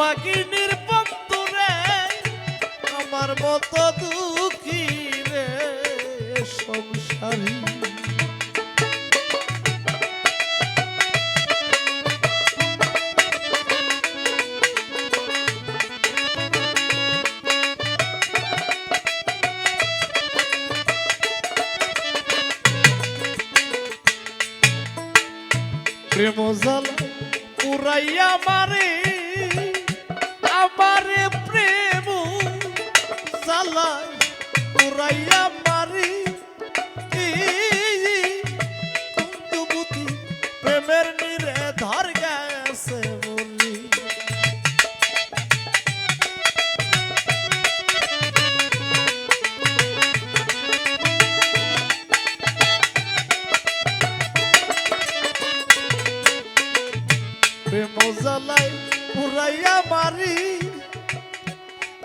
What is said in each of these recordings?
অবাগিনীর বন্ধুরে আমার মতো দুঃখী রে সংসারী। প্রেম জ্বালা পুরাইয়া মারে জ্বালা পুরাইয়া মারে। কুন্দুবতী প্রেমের নিরে ধর গেছে বলি। প্রেম মারি।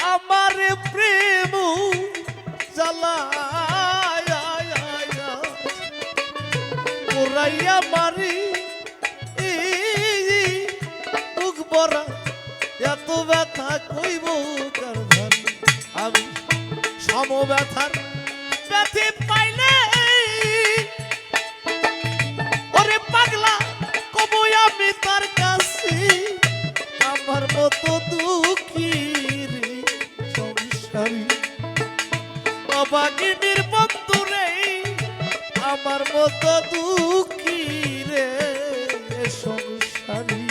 আমারে প্রেম জ্বালাই পুরাইয়া মারি মুখ বরা এত ব্যথা কইব কার আমি সম ব্যথার সংসারী অবাগিনীর বন্ধু রে আমার মতো দুঃখী রে সংসারী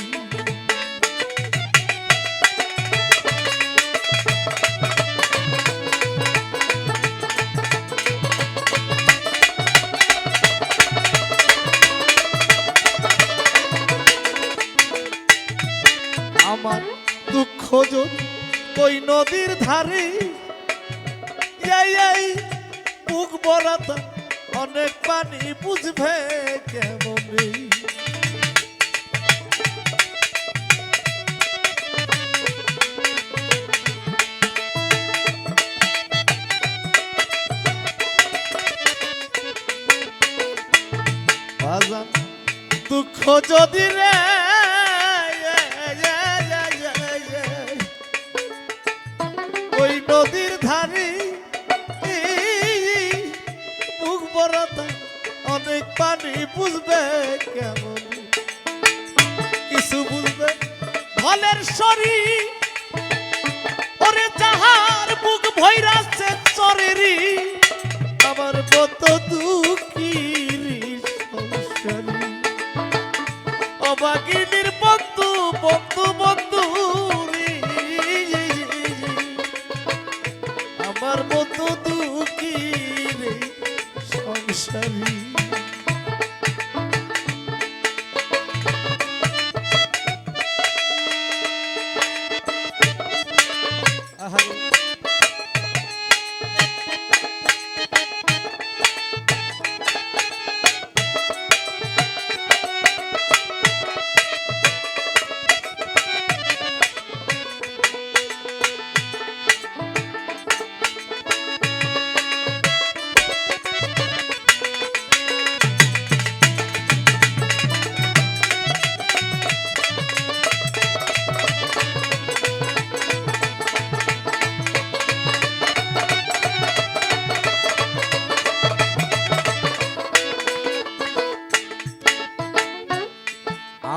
আমার দুঃখ যদি ওই নদীর ধারে বুক বরাতা অনেক পানি বুঝবে কেমন? দুঃখ যদি রে অনেক পানি বুঝবে কেমন? কিছু বুঝবে? ভালের শরীর ওরে যাহার বুক ভৈরাছে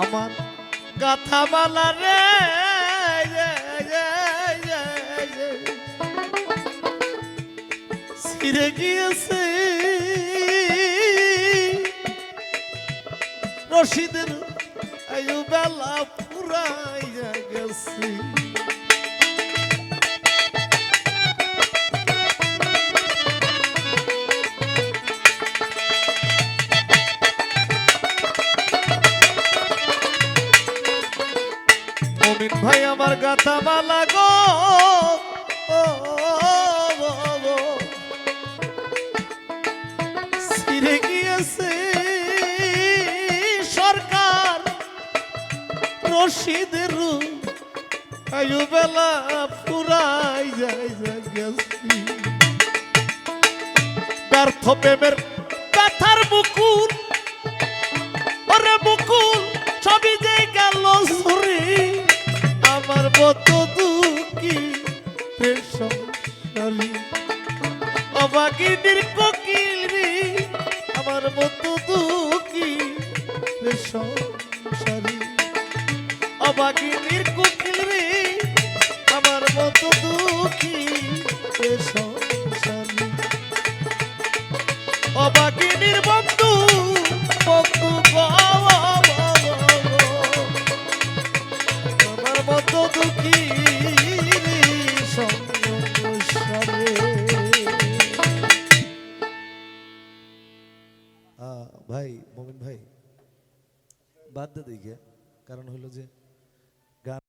আমার কথা বলা রে ছিঁড়ে গিয়েছে। রশিদের আয়ু বেলা পুরাইয়া গেছে। মমিন ভাই, আমার গাথা মালা গো। গিয়েছে সরকার, রশিদের আয়ু বেলা পুরাই যায় গেছি। ব্যর্থ প্রেমের ব্যথার মুকুল, ওরে মুকুল, ছবি যে গেল কত দুঃখী প্রেম সংসারী অবাগিনীর কোকিল রে, আমার মতো দুঃখী প্রেম সংসারী অবাগিনীর কোকিল রে, আমার মতো দুঃখী প্রেম সংসারী অবাগিনীর বন্ধ ভাই মোমিন ভাই বাদ দে দিকে কারণ হলো যে